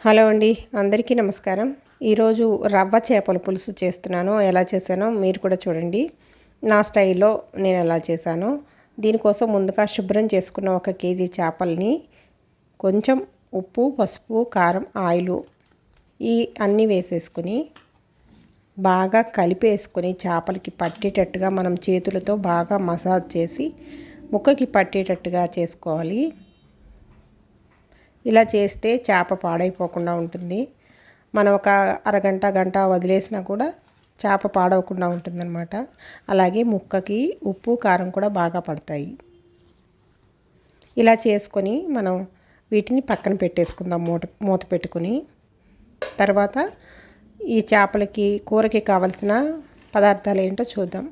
Hello అండి అందరికీ నమస్కారం. ఈరోజు రవ్వ చేపల పులుసు చేస్తున్నాను. ఎలా చేశానో మీరు కూడా చూడండి. నా స్టైల్లో నేను ఎలా చేశాను. దీనికోసం ముందుగా శుభ్రం చేసుకున్న ఒక కేజీ చేపల్ని కొంచెం ఉప్పు పసుపు కారం ఆయిల్ ఈ అన్నీ వేసేసుకుని బాగా కలిపేసుకొని చేపలకి పట్టేటట్టుగా మనం చేతులతో బాగా మసాజ్ చేసి ముక్కకి పట్టేటట్టుగా చేసుకోవాలి. ఇలా చేస్తే చేప పాడైపోకుండా ఉంటుంది. మనం ఒక అరగంట గంట వదిలేసినా కూడా చేప పాడవకుండా ఉంటుందన్నమాట. అలాగే ముక్కకి ఉప్పు కారం కూడా బాగా పడతాయి. ఇలా చేసుకొని మనం వీటిని పక్కన పెట్టేసుకుందాం. మూట మూత పెట్టుకుని తర్వాత ఈ చేపలకి కూరకి కావలసిన పదార్థాలు ఏంటో చూద్దాం.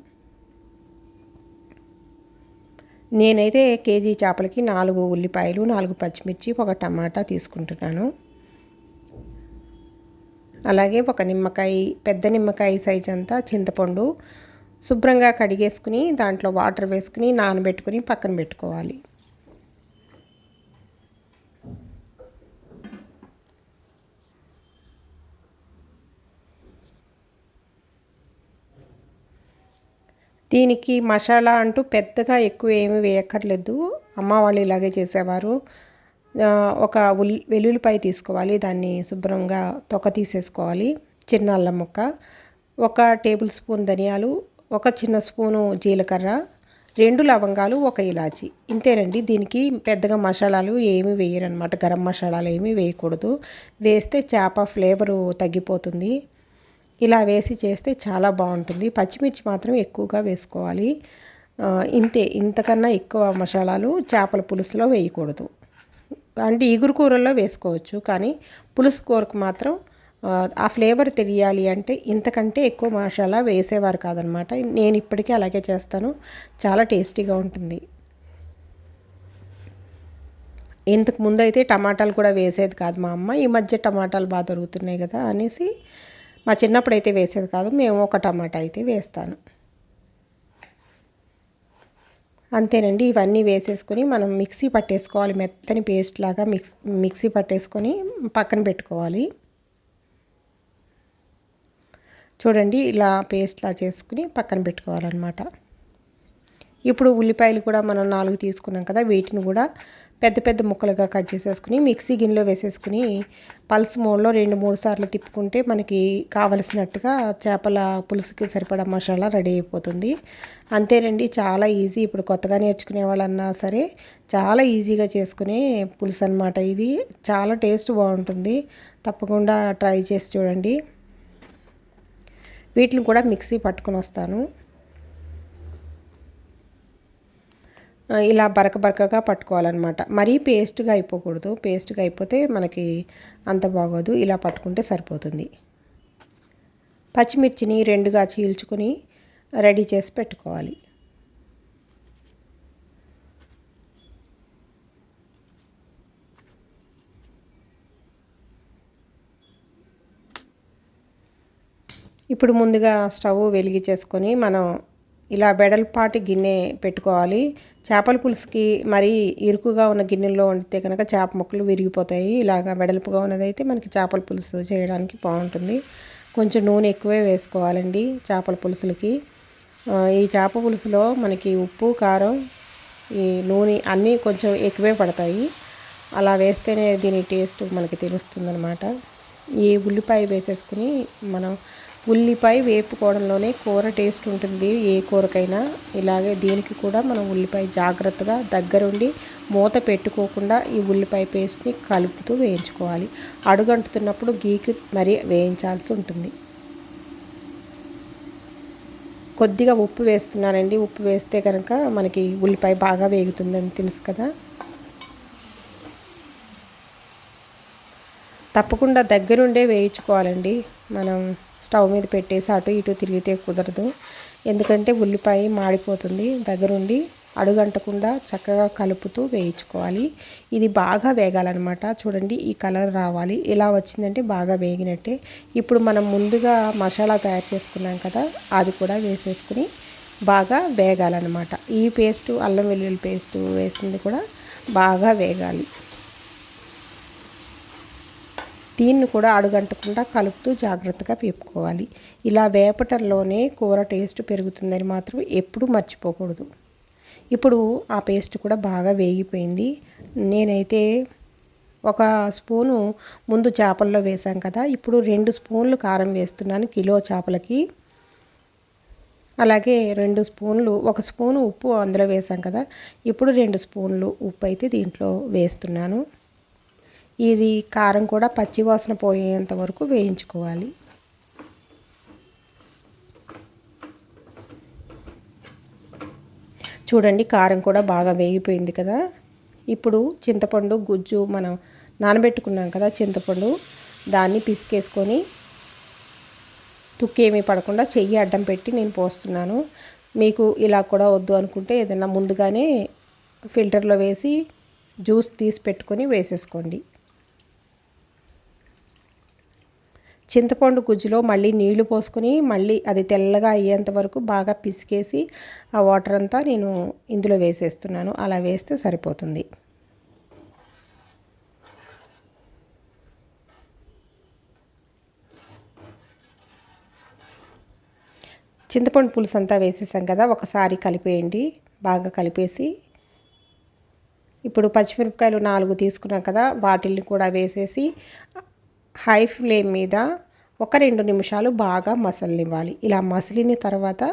నేనైతే కేజీ చేపలకి నాలుగు ఉల్లిపాయలు నాలుగు పచ్చిమిర్చి ఒక టమాటా తీసుకుంటున్నాను. అలాగే ఒక నిమ్మకాయ పెద్ద నిమ్మకాయ సైజ్ అంతా చింతపండు శుభ్రంగా కడిగేసుకుని దాంట్లో వాటర్ వేసుకుని నానబెట్టుకుని పక్కన పెట్టుకోవాలి. దీనికి మసాలా అంటూ పెద్దగా ఎక్కువ ఏమీ వేయక్కర్లేదు. అమ్మ వాళ్ళు ఇలాగే చేసేవారు. ఒక ఉల్ వెల్లుల్లిపాయ తీసుకోవాలి. దాన్ని శుభ్రంగా తొక్క తీసేసుకోవాలి. చిన్న అల్లం ముక్క ఒక టేబుల్ స్పూన్ ధనియాలు ఒక చిన్న స్పూను జీలకర్ర రెండు లవంగాలు ఒక ఇలాచి. ఇంతేనండి దీనికి పెద్దగా మసాలాలు ఏమి వేయరనమాట గరం మసాలాలు ఏమీ వేయకూడదు. వేస్తే చేప ఫ్లేవరు తగ్గిపోతుంది. ఇలా వేసి చేస్తే చాలా బాగుంటుంది. పచ్చిమిర్చి మాత్రం ఎక్కువగా వేసుకోవాలి. ఇంతే ఇంతకన్నా ఎక్కువ మసాలాలు చేపల పులుసులో వేయకూడదు. అంటే ఇగురు కూరల్లో వేసుకోవచ్చు కానీ పులుసు కూరకు మాత్రం ఆ ఫ్లేవర్ తెలియాలి అంటే ఇంతకంటే ఎక్కువ మసాలా వేసేవారు కాదనమాట. నేను ఇప్పటికీ అలాగే చేస్తాను. చాలా టేస్టీగా ఉంటుంది. ఇంతకు ముందు అయితే టమాటాలు కూడా వేసేది కాదు మా అమ్మ. ఈ మధ్య టమాటాలు బాగా దొరుకుతున్నాయి కదా అనేసి మా చిన్నప్పుడు అయితే వేసేది కాదు మేము ఒక టమాటా అయితే వేస్తాను. అంతేనండి ఇవన్నీ వేసేసుకొని మనం మిక్సీ పట్టేసుకోవాలి మెత్తని పేస్ట్ లాగా మిక్స్ మిక్సీ పట్టేసుకొని పక్కన పెట్టుకోవాలి. చూడండి ఇలా పేస్ట్లా చేసుకుని పక్కన పెట్టుకోవాలన్నమాట. ఇప్పుడు ఉల్లిపాయలు కూడా మనం నాలుగు తీసుకున్నాం కదా వీటిని కూడా పెద్ద పెద్ద ముక్కలుగా కట్ చేసేసుకుని మిక్సీ గిన్నెలో వేసేసుకుని పల్స్ మోడ్లో రెండు మూడు సార్లు తిప్పుకుంటే మనకి కావలసినట్టుగా చేపల పులుసుకి సరిపడా మసాలా రెడీ అయిపోతుంది. అంతేనండి చాలా ఈజీ. ఇప్పుడు కొత్తగా నేర్చుకునే వాళ్ళన్నా సరే చాలా ఈజీగా చేసుకునే పులుసు అనమాట ఇది. చాలా టేస్ట్ బాగుంటుంది. తప్పకుండా ట్రై చేసి చూడండి. వీటిని కూడా మిక్సీ పట్టుకొని వస్తాను. ఇలా బరక బరకగా పట్టుకోవాలన్నమాట. మరీ పేస్ట్గా అయిపోకూడదు. పేస్ట్గా అయిపోతే మనకి అంత బాగోదు. ఇలా పట్టుకుంటే సరిపోతుంది. పచ్చిమిర్చిని రెండుగా చీల్చుకొని రెడీ చేసి పెట్టుకోవాలి. ఇప్పుడు ముందుగా స్టవ్ వెలిగించేసుకొని మనం ఇలా బెడల్పాటి గిన్నె పెట్టుకోవాలి. చేపల పులుసుకి మరీ ఇరుకుగా ఉన్న గిన్నెల్లో వండితే కనుక చేప ముక్కలు విరిగిపోతాయి. ఇలాగా వెడల్పుగా ఉన్నదైతే మనకి చేపల పులుసు చేయడానికి బాగుంటుంది. కొంచెం నూనె ఎక్కువే వేసుకోవాలండి చేపల పులుసులకి. ఈ చేప పులుసులో మనకి ఉప్పు కారం ఈ నూనె అన్నీ కొంచెం ఎక్కువే పడతాయి. అలా వేస్తేనే దీని టేస్ట్ మనకి తెలుస్తుంది ఈ ఉల్లిపాయ వేసేసుకుని మనం ఉల్లిపాయ వేపుకోవడంలోనే కూర టేస్ట్ ఉంటుంది ఏ కూరకైనా. ఇలాగే దీనికి కూడా మనం ఉల్లిపాయ జాగ్రత్తగా దగ్గరుండి మూత పెట్టుకోకుండా ఈ ఉల్లిపాయ పేస్ట్ని కలుపుతూ వేయించుకోవాలి. అడుగంటుతున్నప్పుడు గీకి మరీ వేయించాల్సి ఉంటుంది. కొద్దిగా ఉప్పు వేస్తున్నానండి. ఉప్పు వేస్తే కనుక మనకి ఉల్లిపాయ బాగా వేగుతుందని తెలుసు కదా. తప్పకుండా దగ్గరుండే వేయించుకోవాలండి. మనం స్టవ్ మీద పెట్టేసి అటు ఇటు తిరిగితే కుదరదు. ఎందుకంటే ఉల్లిపాయ మాడిపోతుంది. దగ్గరుండి అడుగంటకుండా చక్కగా కలుపుతూ వేయించుకోవాలి. ఇది బాగా వేగాలన్నమాట. చూడండి ఈ కలర్ రావాలి. ఇలా వచ్చిందంటే బాగా వేగినట్టే. ఇప్పుడు మనం ముందుగా మసాలా తయారు చేసుకున్నాం కదా అది కూడా వేసేసుకుని బాగా వేగాలన్నమాట. ఈ పేస్టు అల్లం వెల్లుల్లి పేస్టు వేసింది కూడా బాగా వేగాలి. దీన్ని కూడా అడుగంటకుండా కలుపుతూ జాగ్రత్తగా వేపుకోవాలి. ఇలా వేపటంలోనే కూర టేస్ట్ పెరుగుతుందని మాత్రం ఎప్పుడూ మర్చిపోకూడదు. ఇప్పుడు ఆ పేస్ట్ కూడా బాగా వేగిపోయింది. నేనైతే ఒక స్పూను ముందు చేపల్లో వేసాం కదా ఇప్పుడు రెండు స్పూన్లు కారం వేస్తున్నాను కిలో చేపలకి. అలాగే రెండు స్పూన్లు ఒక స్పూను ఉప్పు అందులో వేసాం కదా ఇప్పుడు రెండు స్పూన్లు ఉప్పు అయితే దీంట్లో వేస్తున్నాను. ఇది కారం కూడా పచ్చివాసన పోయేంత వరకు వేయించుకోవాలి. చూడండి కారం కూడా బాగా వేగిపోయింది కదా. ఇప్పుడు చింతపండు గుజ్జు మనం నానబెట్టుకున్నాం కదా చింతపండు దాన్ని పిసికేసుకొని తుక్కేమీ పడకుండా చెయ్యి అడ్డం పెట్టి నేను పోస్తున్నాను. మీకు ఇలా కూడా వద్దు అనుకుంటే ఏదైనా ముందుగానే ఫిల్టర్లో వేసి జ్యూస్ తీసి పెట్టుకొని వేసేసుకోండి. చింతపండు గుజ్జులో మళ్ళీ నీళ్ళు పోసుకుని మళ్ళీ అది తెల్లగా అయ్యేంత వరకు బాగా పిసికేసి ఆ వాటర్ అంతా నేను ఇందులో వేసేస్తున్నాను. అలా వేస్తే సరిపోతుంది. చింతపండు పులుసు అంతా వేసేసాం కదా ఒకసారి కలిపేయండి. బాగా కలిపేసి ఇప్పుడు పచ్చిమిరపకాయలు నాలుగు తీసుకున్నాం కదా వాటిల్ని కూడా వేసేసి హై ఫ్లేమ్ మీద ఒక రెండు నిమిషాలు బాగా మసలనివ్వాలి. ఇలా మసిలిన తర్వాత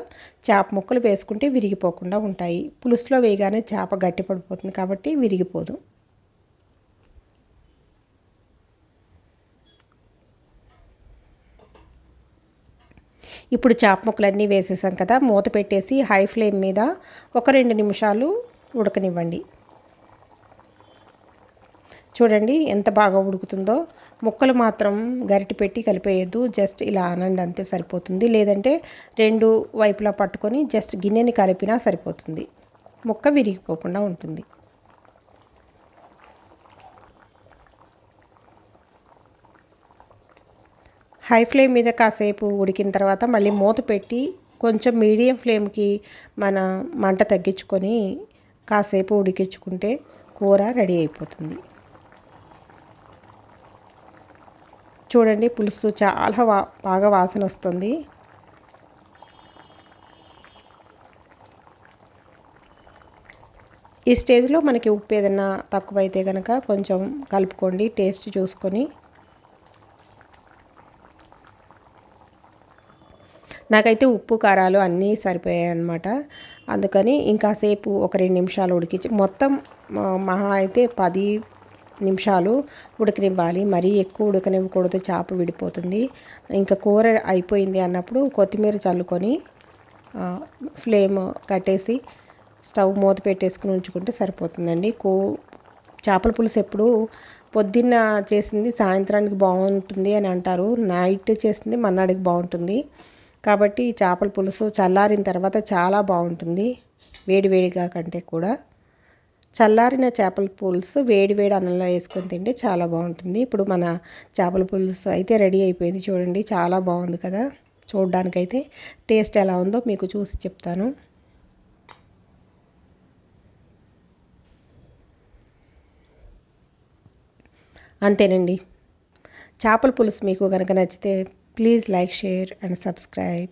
చేప ముక్కలు వేసుకుంటే విరిగిపోకుండా ఉంటాయి. పులుసులో వేయగానే చేప గట్టి పడిపోతుంది కాబట్టి విరిగిపోదు. ఇప్పుడు చేప ముక్కలన్నీ వేసేసాం కదా. మూత పెట్టేసి హై ఫ్లేమ్ మీద ఒక రెండు నిమిషాలు ఉడకనివ్వండి. చూడండి ఎంత బాగా ఉడుకుతుందో. ముక్కలు మాత్రం గరిటి పెట్టి కలిపేయద్దు. జస్ట్ ఇలా అనండి అంతే సరిపోతుంది. లేదంటే రెండు వైపులా పట్టుకొని జస్ట్ గిన్నెని కలిపినా సరిపోతుంది. ముక్క విరిగిపోకుండా ఉంటుంది. హై ఫ్లేమ్ మీద కాసేపు ఉడికిన తర్వాత మళ్ళీ మూత పెట్టి కొంచెం మీడియం ఫ్లేమ్కి మన మంట తగ్గించుకొని కాసేపు ఉడికించుకుంటే కూర రెడీ అయిపోతుంది. చూడండి పులుసు చాలా వా బాగా వాసన వస్తుంది. ఈ స్టేజ్లో మనకి ఉప్పు ఏదైనా తక్కువైతే కనుక కొంచెం కలుపుకోండి టేస్ట్ చూసుకొని. నాకైతే ఉప్పు కారాలు అన్నీ సరిపోయాయి అనమాట అందుకని ఇంకాసేపు ఒక రెండు నిమిషాలు ఉడికించి మొత్తం మహా అయితే పది నిమిషాలు ఉడకనివ్వాలి. మరీ ఎక్కువ ఉడకనివ్వకూడదు. చేప విడిపోతుంది. ఇంకా కూర అయిపోయింది అన్నప్పుడు కొత్తిమీర చల్లుకొని ఫ్లేమ్ కట్టేసి స్టవ్ మూత పెట్టేసుకుని ఉంచుకుంటే సరిపోతుందండి. కో చేపల పులుసు ఎప్పుడు పొద్దున్న చేసింది సాయంత్రానికి బాగుంటుంది అని అంటారు. నైట్ చేసింది మన్నాడికి బాగుంటుంది. కాబట్టి చేపల పులుసు చల్లారిన తర్వాత చాలా బాగుంటుంది. వేడివేడిగా కంటే కూడా. చల్లారిన చేపల పులుసు వేడి వేడి అన్నంలో వేసుకొని తింటే చాలా బాగుంటుంది. ఇప్పుడు మన చేపల పులుసు అయితే రెడీ అయిపోయింది చూడండి. చాలా బాగుంది కదా చూడడానికైతే. టేస్ట్ ఎలా ఉందో మీకు చూసి చెప్తాను. అంతేనండి. చేపల పులుసు మీకు కనుక నచ్చితే please like share and subscribe.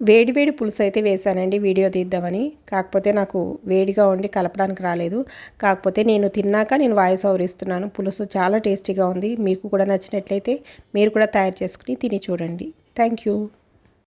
వేడి వేడి పులుసు అయితే వేశానండి వీడియో తీద్దామని. కాకపోతే నాకు వేడిగా ఉండి కలపడానికి రాలేదు. కాకపోతే నేను తిన్నాక నేను వాయిస్ ఓవర్ ఇస్తున్నాను. పులుసు చాలా టేస్టీగా ఉంది. మీకు కూడా నచ్చినట్లయితే మీరు కూడా తయారు చేసుకుని తిని చూడండి. Thank you.